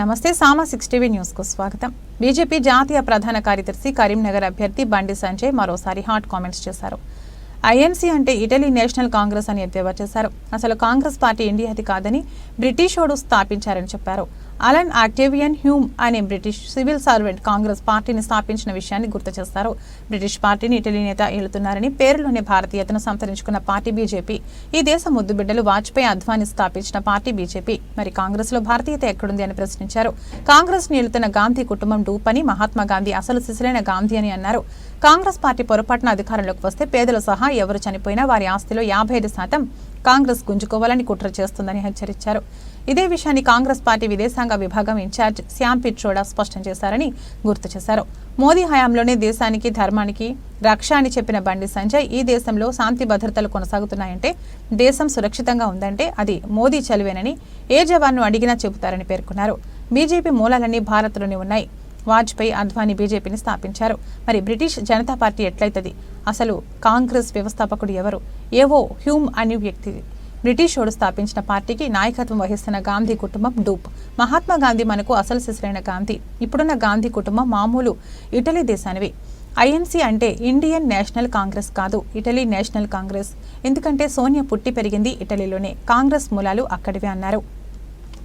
నమస్తే సామా six TV న్యూస్కు స్వాగతం. బీజేపీ జాతీయ ప్రధాన కార్యదర్శి కరీంనగర్ అభ్యర్థి బండి సంజయ్ మరోసారి హాట్ కామెంట్స్ చేశారు. ఐఎన్సీ అంటే ఇటలీ నేషనల్ కాంగ్రెస్ అని ఎద్దేవా చేశారు. అసలు కాంగ్రెస్ పార్టీ ఇండియాది కాదని బ్రిటిషోడు స్థాపించారని చెప్పారు. అలన్ ఆక్టేవియన్ హ్యూమ్ అనే బ్రిటిష్ సివిల్ సర్వెంట్ కాంగ్రెస్ పార్టీని స్థాపించిన విషయాన్ని గుర్తు చేస్తారు. బ్రిటిష్ పార్టీని ఇటలీ నేత ఏలుతున్నారని పేరులోనే భారతీయతను సంతరించుకున్న పార్టీ బీజేపీ. ఈ దేశ ముద్దుబిడ్డలు వాజ్పేయి అద్వానీ స్థాపించిన పార్టీ బీజేపీ. మరి కాంగ్రెస్లో భారతీయత ఎక్కడుంది అని ప్రశ్నించారు. కాంగ్రెస్ ఏలుతున్న గాంధీ కుటుంబం డూపని మహాత్మా గాంధీ అసలు శిశులైన గాంధీ అని అన్నారు. కాంగ్రెస్ పార్టీ పొరపాటున అధికారంలోకి వస్తే పేదలు సహా ఎవరు చనిపోయినా వారి ఆస్తిలో యాభై ఐదు శాతం కాంగ్రెస్ గుంజుకోవాలని కుట్ర చేస్తుందని హెచ్చరించారు. ఇదే విషయాన్ని కాంగ్రెస్ పార్టీ విదేశాంగ విభాగం ఇన్ఛార్జ్ శ్యామ్ పిట్రోడా స్పష్టం చేశారని గుర్తు చేశారు. మోదీ హయాంలోనే దేశానికి ధర్మానికి రక్ష అని చెప్పిన బండి సంజయ్ ఈ దేశంలో శాంతి భద్రతలు కొనసాగుతున్నాయంటే దేశం సురక్షితంగా ఉందంటే అది మోదీ చలివేనని ఏ జవాన్ను అడిగినా చెబుతారని పేర్కొన్నారు. బీజేపీ మూలాలన్నీ భారత్లోనే ఉన్నాయి. వాజ్పేయి అద్వానీ బీజేపీని స్థాపించారు. మరి బ్రిటిష్ జనతా పార్టీ ఎట్లయితది? అసలు కాంగ్రెస్ వ్యవస్థాపకుడు ఎవరు? ఏవో హ్యూమ్ అనే వ్యక్తి. బ్రిటిషోడు స్థాపించిన పార్టీకి నాయకత్వం వహిస్తున్న గాంధీ కుటుంబం డూప్. మహాత్మా గాంధీ మనకు అసలు శిశులైన గాంధీ. ఇప్పుడున్న గాంధీ కుటుంబం మామూలు ఇటలీ దేశానివి. ఐఎన్సీ అంటే ఇండియన్ నేషనల్ కాంగ్రెస్ కాదు ఇటలీ నేషనల్ కాంగ్రెస్. ఎందుకంటే సోనియా పుట్టి పెరిగింది ఇటలీలోనే. కాంగ్రెస్ మూలాలు అక్కడివే అన్నారు.